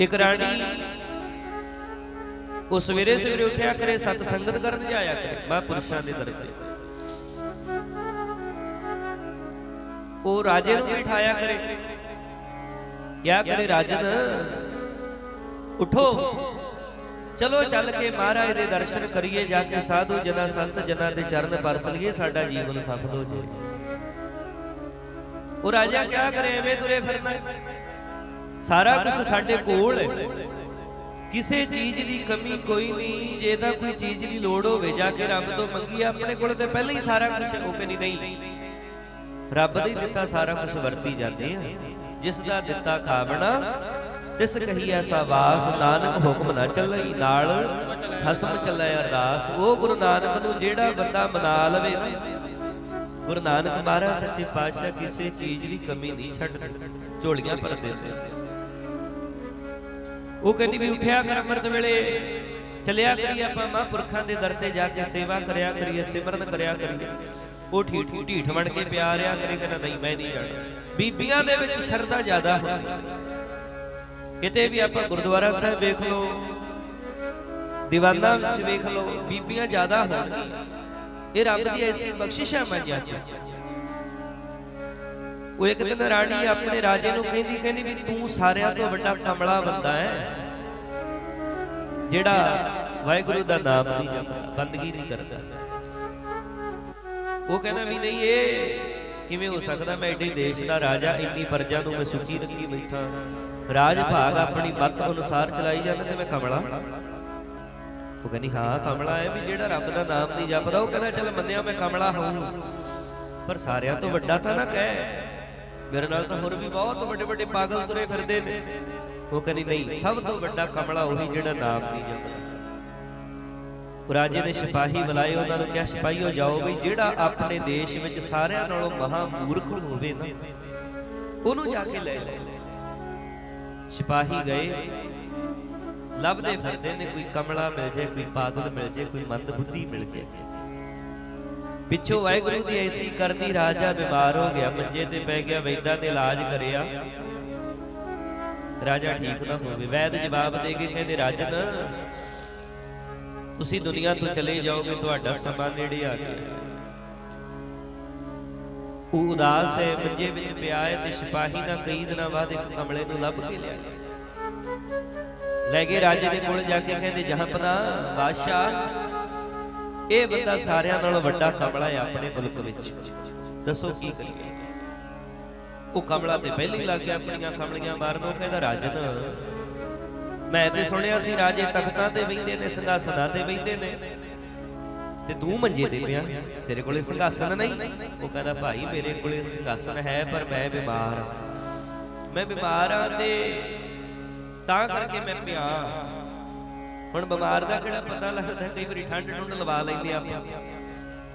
ਇੱਕ ਰਾਣੀ ਉਹ ਸਵੇਰੇ ਸਵੇਰੇ ਉੱਠਿਆ ਕਰੇ, ਸਤ ਸੰਗਤ ਕਰਨ ਜਾਇਆ ਕਰੇ ਮਹਾਂਪੁਰਸ਼ਾਂ ਦੇ ਦਰ ਤੇ ਉਹ ਰਾਜੇ ਨੂੰ ਬਿਠਾਇਆ ਕਰੇ। ਕਿਆ ਕਰੇ, ਰਾਜਨ, ਉਠੋ। ਚਲੋ ਚੱਲ ਕੇ ਮਹਾਰਾਜ ਦੇ ਦਰਸ਼ਨ ਕਰੀਏ, ਜਾ ਕੇ ਸਾਧੂ ਜਨਾ ਸੰਤ ਜਨਾ ਦੇ ਚਰਨ ਪਰਸ ਲਈਏ, ਸਾਡਾ ਜੀਵਨ ਸਫਲ ਹੋ ਜਾਏ। ਉਹ ਰਾਜਾ ਕਿਆ ਕਰੇ, ਐਵੇਂ ਤੁਰੇ ਫਿਰਦਾ ਸਾਰਾ ਕੁਝ ਸਾਡੇ ਕੋਲ ਹੈ। ਕਿਸੇ ਚੀਜ਼ ਦੀ ਕਮੀ ਕੋਈ ਨਹੀਂ, ਜੇ ਤਾਂ ਕੋਈ ਚੀਜ਼ ਦੀ ਲੋੜ ਹੋਵੇ, ਜਾ ਕੇ ਰੱਬ ਤੋਂ ਮੰਗੀ ਆਪਣੇ ਕੋਲ ਤੇ ਪਹਿਲਾਂ ਹੀ ਸਾਰਾ ਕੁਝ ਉਹ ਕਹਿੰਦੀ ਨਹੀਂ। ਰੱਬ ਦਾ ਹੀ ਦਿੱਤਾ ਸਾਰਾ ਕੁਝ ਵਰਤੀ ਜਾਂਦੇ ਆ। ਜਿਸ ਦਾ ਦਿੱਤਾ ਖਾਵਣਾ, ਤਿਸ ਕਹੀਐ ਸਾਬਾਸ, ਨਾਨਕ ਹੁਕਮ ਨਾ ਚੱਲਈ ਨਾਲ, ਖਸਮ ਚੱਲੈ ਅਰਦਾਸ। ਉਹ ਗੁਰੂ ਨਾਨਕ ਨੂੰ ਜਿਹੜਾ ਬੰਦਾ ਮਨਾ ਲਵੇ ਨਾ, ਗੁਰੂ ਨਾਨਕ ਮਹਾਰਾਜ ਸੱਚੇ ਪਾਤਸ਼ਾਹ ਕਿਸੇ ਚੀਜ਼ ਦੀ ਕਮੀ ਨਹੀਂ ਛੱਡ ਝੋਲੀਆਂ ਭਰ ਦਿੰਦੇ। ਉਹ ਕਹਿੰਦੀ ਵੀ ਉੱਠਿਆ ਕਰ ਅੰਮ੍ਰਿਤ ਵੇਲੇ। ਚੱਲਿਆ ਕਰੀ ਆਪਾਂ ਮਹਾਂਪੁਰਖਾਂ ਦੇ ਦਰ ਤੇ ਜਾ ਕੇ ਸੇਵਾ ਕਰਿਆ ਕਰੀਏ, ਸਿਮਰਨ ਕਰਿਆ ਕਰੀਏ। ਉਹ ਠੀਠ ਢੀਠ ਬਣ ਕੇ ਪਿਆ ਰਿਆ ਕਰੇ ਕਹਿੰਦਾ ਨਹੀਂ, ਮੈਂ ਨਹੀਂ ਜਾਣਾ। ਬੀਬੀਆਂ ਦੇ ਵਿੱਚ ਸ਼ਰਧਾ ਜ਼ਿਆਦਾ ਹੈ ਕਿਤੇ ਵੀ ਆਪਾਂ ਗੁਰਦੁਆਰਾ ਸਾਹਿਬ ਵੇਖ ਲਓ, ਦੀਵਾਨਾਂ ਵਿੱਚ ਵੇਖ ਲਓ, ਬੀਬੀਆਂ ਜ਼ਿਆਦਾ ਹੋਣਗੀਆਂ। ਇਹ ਰੱਬ ਦੀ ਐਸੀ ਬਖਸ਼ਿਸ਼ ਹੈ ਮੰਨਿਆ ਜੀ ਉਹ ਇੱਕ ਦਿਨ ਰਾਣੀ ਆਪਣੇ ਰਾਜੇ ਨੂੰ ਕਹਿੰਦੀ ਕਹਿੰਦੀ ਵੀ ਤੂੰ ਸਾਰਿਆਂ ਤੋਂ ਵੱਡਾ ਕਮਲਾ ਬੰਦਾ ਹੈ, ਜਿਹੜਾ ਵਾਹਿਗੁਰੂ ਦਾ ਨਾਮ ਨਹੀਂ ਜਪਦਾ, ਬੰਦਗੀ ਨਹੀਂ ਕਰਦਾ। ਉਹ ਕਹਿੰਦਾ ਵੀ ਨਹੀਂ, ਇਹ ਕਿਵੇਂ ਹੋ ਸਕਦਾ? ਮੈਂ ਏਡੇ ਦੇਸ਼ ਦਾ ਰਾਜਾ, ਇੰਨੀ ਪਰਜਾ ਨੂੰ ਮੈਂ ਸੁਖੀ ਰੱਖੀ ਬੈਠਾ। ਰਾਜ ਭਾਗ ਆਪਣੀ ਮੱਤ ਅਨੁਸਾਰ ਚਲਾਈ ਜਾਂਦਾ ਤੇ ਮੈਂ ਕਮਲਾ। ਉਹ ਕਹਿੰਦੀ, ਹਾਂ, ਕਮਲਾ ਹੈ ਵੀ ਜਿਹੜਾ ਰੱਬ ਦਾ ਨਾਮ ਨਹੀਂ ਜਪਦਾ, ਉਹ ਕਹਿੰਦਾ, ਚੱਲ ਮੰਨਿਆ ਮੈਂ ਕਮਲਾ ਹਾਂ ਪਰ ਸਾਰਿਆਂ ਤੋਂ ਵੱਡਾ ਤਾਂ ਨਾ ਕਹਿ। ਮੇਰੇ ਨਾਲ ਤਾਂ ਹੋਰ ਵੀ ਬਹੁਤ ਵੱਡੇ ਵੱਡੇ ਪਾਗਲ ਤੁਰੇ ਫਿਰਦੇ ਨੇ। ਉਹ ਕਹਿੰਦੀ, ਨਹੀਂ, ਸਭ ਤੋਂ ਵੱਡਾ ਕਮਲਾ ਉਹੀ ਜਿਹੜਾ ਨਾਮ ਦੀ ਜਪਦਾ ਰਾਜੇ ਦੇ ਸਿਪਾਹੀ ਬੁਲਾਏ, ਉਹਨਾਂ ਨੂੰ ਕਿਹਾ, ਸਿਪਾਹੀਓ, ਜਾਓ ਵੀ ਜਿਹੜਾ ਆਪਣੇ ਦੇਸ਼ ਵਿੱਚ ਸਾਰਿਆਂ ਨਾਲੋਂ ਮਹਾ ਮੂਰਖ ਹੋਵੇ ਨਾ, ਉਹਨੂੰ ਜਾ ਕੇ ਲੈ ਲੈ ਸਿਪਾਹੀ ਗਏ। ਲੱਭਦੇ ਫਿਰਦੇ ਨੇ, ਕੋਈ ਕਮਲਾ ਮਿਲ ਜੇ ਕੋਈ ਪਾਗਲ ਮਿਲ ਜੇ ਕੋਈ ਮੰਦ ਬੁੱਧੀ ਮਿਲ ਜੇ ਪਿੱਛੋਂ ਵਾਹਿਗੁਰੂ ਦੀ ਐਸੀ ਕਰਨੀ ਰਾਜਾ ਬਿਮਾਰ ਹੋ ਗਿਆ ਮੰਜੇ ਤੇ ਪੈ ਗਿਆ ਵੈਦਾਂ ਨੇ ਇਲਾਜ ਕਰਿਆ। ਰਾਜਾ ਠੀਕ ਨਾ ਹੋਵੇ ਵੈਦ ਜਵਾਬ ਦੇ ਕੇ ਕਹਿੰਦੇ ਰਾਜਨ ਤੁਸੀਂ ਦੁਨੀਆ ਤੋਂ ਚਲੇ ਜਾਓਗੇ ਤੁਹਾਡਾ ਸਮਾਂ ਨੇੜੇ ਆ ਗਿਆ। ਉਹ ਉਦਾਸ ਹੈ ਮੰਜੇ ਵਿੱਚ ਪਿਆ ਹੈ ਤੇ ਸਿਪਾਹੀ ਨਾਲ ਕਈ ਦਿਨਾਂ ਬਾਅਦ ਇੱਕ ਕਮਲੇ ਨੂੰ ਲੱਭ ਕੇ ਲਿਆ। ਲੈ ਗਏ ਰਾਜੇ ਦੇ ਕੋਲ ਜਾ ਕੇ ਕਹਿੰਦੇ ਜਹਾਂਪਨਾ ਬਾਦਸ਼ਾਹ ਇਹ ਬੰਦਾ ਸਾਰਿਆਂ ਨਾਲੋਂ ਵੱਡਾ ਕਮਲਾ ਹੈ ਆਪਣੇ ਮੁਲਕ ਵਿੱਚ। ਦੱਸੋ ਕੀ ਕਰੀਏ? ਉਹ ਕਮਲਾ ਤੇ ਪਹਿਲਾਂ ਲੱਗ ਗਿਆ ਆਪਣੀਆਂ ਕਮਲੀਆਂ ਮਾਰਨ, ਉਹ ਕਹਿੰਦਾ, ਰਾਜਨ, ਮੈਂ ਤੇ ਸੁਣਿਆ ਸੀ ਰਾਜੇ ਤਖਤਾਂ ਤੇ ਬੈਠਦੇ ਨੇ, ਸਿੰਘਾਸਨਾਂ ਤੇ ਬੈਠਦੇ ਨੇ। ਤੇ ਤੂੰ ਮੰਜੇ ਤੇ ਪਿਆ, ਤੇਰੇ ਕੋਲੇ ਸਿੰਘਾਸਨ ਨਹੀਂ? ਉਹ ਕਹਿੰਦਾ, ਭਾਈ, ਮੇਰੇ ਕੋਲੇ ਸਿੰਘਾਸਨ ਹੈ, ਪਰ ਮੈਂ ਬਿਮਾਰ ਹਾਂ। ਮੈਂ ਬਿਮਾਰ ਆ ਤੇ ਤਾਂ ਕਰਕੇ ਮੈਂ ਪਿਆ। ਹੁਣ ਬਿਮਾਰ ਦਾ ਕਿਹੜਾ ਪਤਾ ਲੱਗਦਾ, ਕਈ ਵਾਰੀ ਠੰਡ ਠੁੰਡ ਲਵਾ ਲੈਂਦੇ ਆਪਾਂ।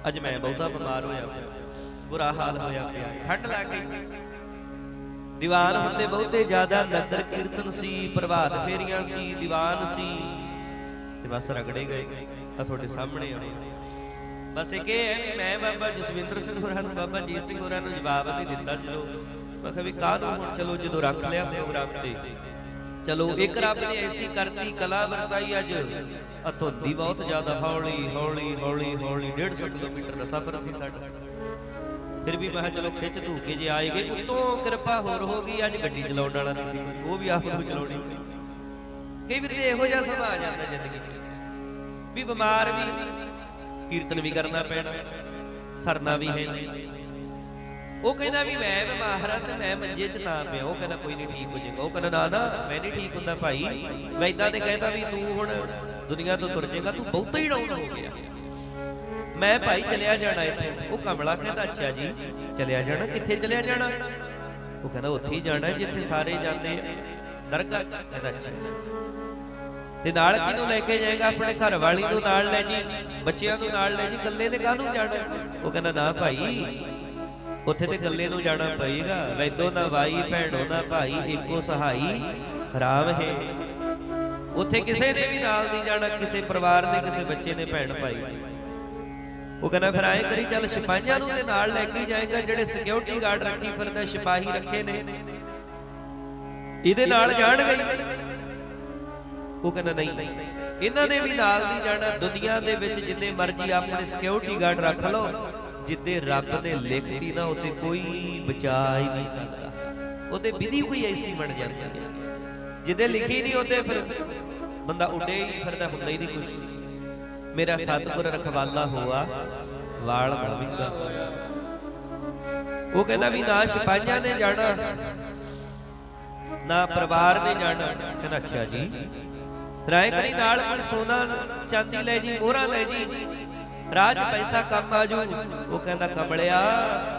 ਅੱਜ ਮੈਂ ਬਹੁਤਾ ਬਿਮਾਰ ਹੋਇਆ ਬੁਰਾ ਹਾਲ ਹੋਇਆ ਪਿਆ, ਠੰਡ ਲੱਗ ਗਈ। ਦੀਵਾਨ ਹੁੰਦੇ ਬਹੁਤੇ ਜ਼ਿਆਦਾ, ਨਗਰ ਕੀਰਤਨ ਸੀ, ਪ੍ਰਭਾਤ ਫੇਰੀਆਂ ਸੀ, ਦੀਵਾਨ ਸੀ, ਤੇ ਬਸ ਰਗੜੇ ਗਏ ਆ ਤੁਹਾਡੇ ਸਾਹਮਣੇ ਆ। ਬਸ ਇੱਕ ਇਹ ਹੈ ਵੀ ਮੈਂ ਬਾਬਾ ਜਸਵਿੰਦਰ ਸਿੰਘ ਹੋਰਾਂ ਨੂੰ, ਬਾਬਾ ਜੀਤ ਸਿੰਘ ਹੋਰਾਂ ਨੂੰ ਜਵਾਬ ਨਹੀਂ ਦਿੱਤਾ ਜਦੋਂ। ਮੈਂ ਕਿਹਾ ਵੀ ਕਾਹਨੂੰ ਹੁਣ ਚਲੋ ਜਦੋਂ ਰੱਖ ਲਿਆ ਪ੍ਰੋਗਰਾਮ ਤੇ। ਚਲੋ ਇੱਕ ਰੱਬ ਨੇ ਐਸੀ ਕਰਤੀ, ਕਲਾ ਵਰਤਾਈ ਅੱਜ। ਅਥੋਂਦੀ ਬਹੁਤ ਜ਼ਿਆਦਾ ਹੌਲੀ ਹੌਲੀ ਹੌਲੀ ਹੌਲੀ 150 ਕਿਲੋਮੀਟਰ ਦਾ ਸਫ਼ਰ ਸੀ ਸਾਡਾ। ਫਿਰ ਵੀ ਮੈਂ ਚਲੋ ਖਿੱਚ ਧੂ ਕੇ ਜੇ ਆਏ ਗਏ, ਉਤੋਂ ਕਿਰਪਾ ਹੋਰ ਹੋ ਗਈ, ਅੱਜ ਗੱਡੀ ਚਲਾਉਣ ਵਾਲਾ ਨਹੀਂ ਸੀ। ਉਹ ਵੀ ਆਪ ਨੂੰ ਚਲਾਉਣੀ। ਕਈ ਵਾਰ ਇਹੋ ਜਿਹਾ ਸੁਭਾਅ ਆ ਜਾਂਦਾ ਜ਼ਿੰਦਗੀ 'ਚ। ਵੀ ਬਿਮਾਰ ਵੀ ਕੀਰਤਨ ਵੀ ਕਰਨਾ ਪੈਣਾ, ਸਰਨਾ ਵੀ ਹੈ ਉਹ ਕਹਿੰਦਾ ਵੀ ਮੈਂ ਬਿਮਾਰ ਆ ਤੇ ਮੈਂ ਮੰਜੇ 'ਚ ਨਾ ਪਿਆ। ਉਹ ਕਹਿੰਦਾ ਕੋਈ ਨਹੀਂ ਠੀਕ ਹੋ ਜਾਏਗਾ। ਉਹ ਕਹਿੰਦਾ, ਨਾ ਨਾ, ਮੈਂ ਨਹੀਂ ਠੀਕ ਹੁੰਦਾ ਭਾਈ। ਮੈਂ ਇਦਾਂ ਨੇ ਕਹਿੰਦਾ ਵੀ ਤੂੰ ਹੁਣ ਦੁਨੀਆ ਤੋਂ ਤੁਰ ਜਾਏਗਾ, ਤੂੰ ਬਹੁਤਾ ਹੀ ਡਾਊਨ ਹੋ ਗਿਆ। ਮੈਂ ਭਾਈ ਚਲਿਆ ਜਾਣਾ ਇੱਥੇ। ਉਹ ਕਮਲਾ ਕਹਿੰਦਾ, ਅੱਛਾ ਜੀ, ਚਲਿਆ ਜਾਣਾ। ਕਿੱਥੇ ਚਲਿਆ ਜਾਣਾ? ਉਹ ਕਹਿੰਦਾ, ਉੱਥੇ ਹੀ ਜਾਣਾ, ਜਿੱਥੇ ਸਾਰੇ ਜਾਂਦੇ ਆ। ਦਰਗਾਹ 'ਚ। ਕਹਿੰਦਾ, ਅੱਛਾ ਤੇ ਨਾਲ ਕਿਹਨੂੰ ਲੈ ਕੇ ਜਾਏਗਾ? ਆਪਣੇ ਘਰ ਵਾਲੀ ਨੂੰ ਨਾਲ ਲੈ ਜੀ, ਬੱਚਿਆਂ ਨੂੰ ਨਾਲ ਲੈ ਜੀ, ਇਕੱਲੇ ਨੇ ਕਾਹਨੂੰ ਜਾਣਾ? ਉਹ ਕਹਿੰਦਾ, ਨਾ ਭਾਈ ਉੱਥੇ ਤੇ ਇਕੱਲੇ ਨੂੰ ਜਾਣਾ ਪਏਗਾ। ਵੈਦੋ ਨਾ ਵਾਈ ਭੈਣੋ ਨਾ ਭਾਈ ਇੱਕੋ ਸਹਾਈ ਰਾਮ ਹੈ। ਉੱਥੇ ਕਿਸੇ ਨੇ ਵੀ ਨਾਲ ਨਹੀਂ ਜਾਣਾ ਕਿਸੇ ਪਰਿਵਾਰ ਨੇ ਕਿਸੇ ਬੱਚੇ ਨੇ ਭੈਣ ਭਾਈ ਉਹ ਕਹਿੰਦਾ ਫਿਰ ਐਂ ਕਰੀ ਚੱਲ ਸਿਪਾਹੀਆਂ ਨੂੰ ਤੇ ਨਾਲ ਲੈ ਕੇ ਜਾਏਗਾ ਜਿਹੜੇ ਸਿਕਿਉਰਿਟੀ ਗਾਰਡ ਰੱਖੀ ਫਿਰਦਾ ਸਿਪਾਹੀ ਰੱਖੇ ਨੇ। ਇਹਦੇ ਨਾਲ ਜਾਣਗੇ। ਉਹ ਕਹਿੰਦਾ ਨਹੀਂ ਇਹਨਾਂ ਨੇ ਵੀ ਨਾਲ ਨਹੀਂ ਜਾਣਾ। ਦੁਨੀਆ ਦੇ ਵਿੱਚ ਜਿੰਨੇ ਮਰਜ਼ੀ ਆਪਣੇ ਸਿਕਿਉਰਿਟੀ ਗਾਰਡ ਰੱਖ ਲਓ। ਜਿੱਦੇ ਰੱਬ ਨੇ ਲਿਖਤੀ ਨਾ ਉੱਤੇ ਕੋਈ ਬਚਾ ਹੀ ਨਹੀਂ ਸਕਦਾ। ਉਹਦੇ ਵਿਧੀ ਕੋਈ ਐਸੀ ਬਣ ਜਾਂਦੀ ਹੈ। ਜਿੱਦੇ ਲਿਖੀ ਨਹੀਂ ਉਹਦੇ ਫਿਰ ਬੰਦਾ ਉੱਡੇ ਹੀ ਫਿਰਦਾ, ਹੁੰਦਾ ਹੀ ਨਹੀਂ ਕੁਝ ਮੇਰਾ ਸਤਿਗੁਰ ਰਖਵਾਲਾ ਹੋਆ ਵਾਲ ਬਲਵਿੰਗਾ ਉਹ ਕਹਿੰਦਾ ਵੀ ਨਾ ਸਿਪਾਹੀਆਂ ਨੇ ਜਾਣਾ, ਨਾ ਪਰਿਵਾਰ ਨੇ ਜਾਣਾ। ਕਹਿੰਦਾ, ਅੱਛਾ ਜੀ। ਰਾਏ ਕਰੀ, ਨਾਲ ਕੋਈ ਸੋਨਾ ਚਾਂਦੀ ਲੈ ਜੀ, ਮੋਹਰਾਂ ਲੈ ਜੀ। ਰਾਜ ਪੈਸਾ ਕੰਮ ਆਜੂ ਉਹ ਕਹਿੰਦਾ ਕਮਲਿਆ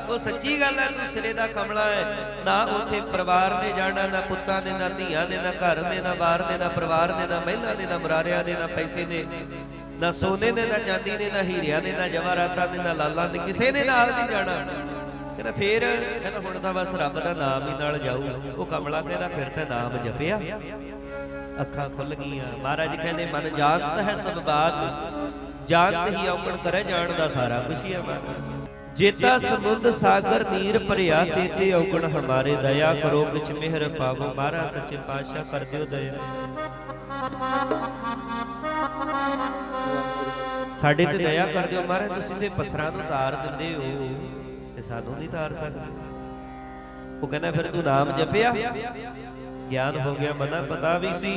ਉਹ ਸੱਚੀ ਗੱਲ ਹੈ ਤੂੰ ਸਿਰੇ ਦਾ ਕਮਲਾ ਹੈ ਨਾ ਉਥੇ ਪਰਿਵਾਰ ਦੇ ਜਾਣਾ ਨਾ ਪੁੱਤਾਂ ਦੇ ਨਾ ਧੀਆਂ ਦੇ ਨਾ ਘਰ ਦੇ ਨਾ ਬਾਹਰ ਦੇ ਨਾ ਪਰਿਵਾਰ ਦੇ ਨਾ ਮਹਿਲਾ ਦੇ ਨਾ ਮੁਰਾਰਿਆਂ ਨੇ ਨਾ ਪੈਸੇ ਦੇ ਨਾ ਸੋਨੇ ਦੇ ਨਾ ਚਾਂਦੀ ਦੇ ਨਾ ਹੀਰਿਆਂ ਦੇ ਨਾ ਜਵਾਹਰਾਤਾਂ ਦੇ ਨਾ ਲਾਲਾਂ ਦੇ ਕਿਸੇ ਦੇ ਨਾਲ ਨਹੀਂ ਜਾਣਾ ਕਹਿੰਦਾ ਫੇਰ ਕਹਿੰਦਾ ਹੁਣ ਤਾਂ ਬਸ ਰੱਬ ਦਾ ਨਾਮ ਹੀ ਨਾਲ ਜਾਊ ਉਹ ਕਮਲਾ ਕਹਿੰਦਾ ਫਿਰ ਤਾਂ ਨਾਮ ਜਪਿਆ ਅੱਖਾਂ ਖੁੱਲ ਗਈਆਂ ਮਹਾਰਾਜ ਕਹਿੰਦੇ ਮਨ ਜਾਣਤ ਹੈ ਸਭ ਬਾਤ ਜਾਣਤ ਹੀ ਔਗਣ ਕਰੇ ਜਾਣਦਾ ਸਾਰਾ ਕੁਛ ਹੀ ਹੈ ਮਨ ਜੇਤਾ ਸਮੁੰਦ ਸਾਗਰ ਨੀਰ ਭਰਿਆ ਤੇ ਤੇ ਔਗਣ ਹਮਾਰੇ ਦਇਆ ਕਰੋ ਕਿਛ ਮਿਹਰ ਪਾਵੋ ਮਹਾਰਾ ਸੱਚੇ ਪਾਤਸ਼ਾਹ ਕਰ ਦਿਓ ਦਇਆ। ਸਾਡੇ ਤੇ ਦਇਆ ਕਰ ਦਿਓ ਮਹਾਰਾਜ ਤੁਸੀਂ ਤੇ ਪੱਥਰਾਂ ਨੂੰ ਤਾਰ ਦਿੰਦੇ ਹੋ ਤੇ ਸਾਨੂੰ ਨਹੀਂ ਤਾਰ ਸਕਦੇ। ਉਹ ਕਹਿੰਦਾ ਫਿਰ ਤੂੰ ਨਾਮ ਜਪਿਆ। ਗਿਆਨ ਹੋ ਗਿਆ ਮਨਾ ਪਤਾ ਵੀ ਸੀ।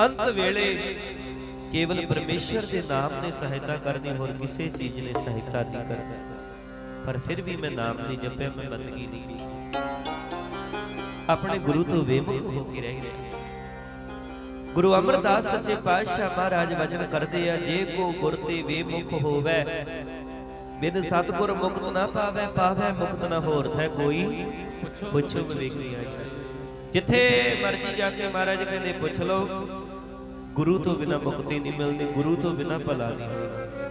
ਅੰਤ ਵੇਲੇ ਕੇਵਲ ਪਰਮੇਸ਼ਰ ਦੇ ਨਾਮ ਨੇ ਸਹਾਇਤਾ ਕਰਨੀ, ਹੋਰ ਕਿਸੇ ਚੀਜ਼ ਨੇ ਸਹਾਇਤਾ ਨਹੀਂ ਕਰਨੀ। ਪਰ ਫਿਰ ਵੀ ਮੈਂ ਨਾਮ ਨਹੀਂ ਜਪਿਆ, ਮੈਂ ਬੰਦਗੀ ਨਹੀਂ ਆਪਣੇ ਗੁਰੂ ਤੋਂ ਬੇਮੁਖ ਹੋ ਕੇ ਰਹਿ ਗਿਆ। ਗੁਰੂ ਅਮਰਦਾਸ ਸੱਚੇ ਪਾਤਸ਼ਾਹ ਮਹਾਰਾਜ ਵਚਨ ਕਰਦੇ ਆ, ਜੇ ਕੋ ਗੁਰ ਤੇ ਵੇਮੁਖ ਹੋਵੇ, ਬਿਨ ਸਤਗੁਰ ਮੁਕਤ ਨਾ ਪਾਵੇ ਪਾਵੇ ਮੁਕਤ ਨਾ ਹੋਰ, ਥੈ ਕੋਈ ਪੁੱਛੋ ਵਿਵੇਕੀ ਆਈ ਜਿੱਥੇ ਮਰਜ਼ੀ ਜਾ ਕੇ ਮਹਾਰਾਜ ਕਹਿੰਦੇ, ਪੁੱਛ ਲਓ। ਗੁਰੂ ਤੋਂ ਬਿਨਾ ਮੁਕਤੀ ਨਹੀਂ ਮਿਲਦੀ ਗੁਰੂ ਤੋਂ ਬਿਨਾ ਭਲਾ ਨਹੀਂ ਹੋਣਾ।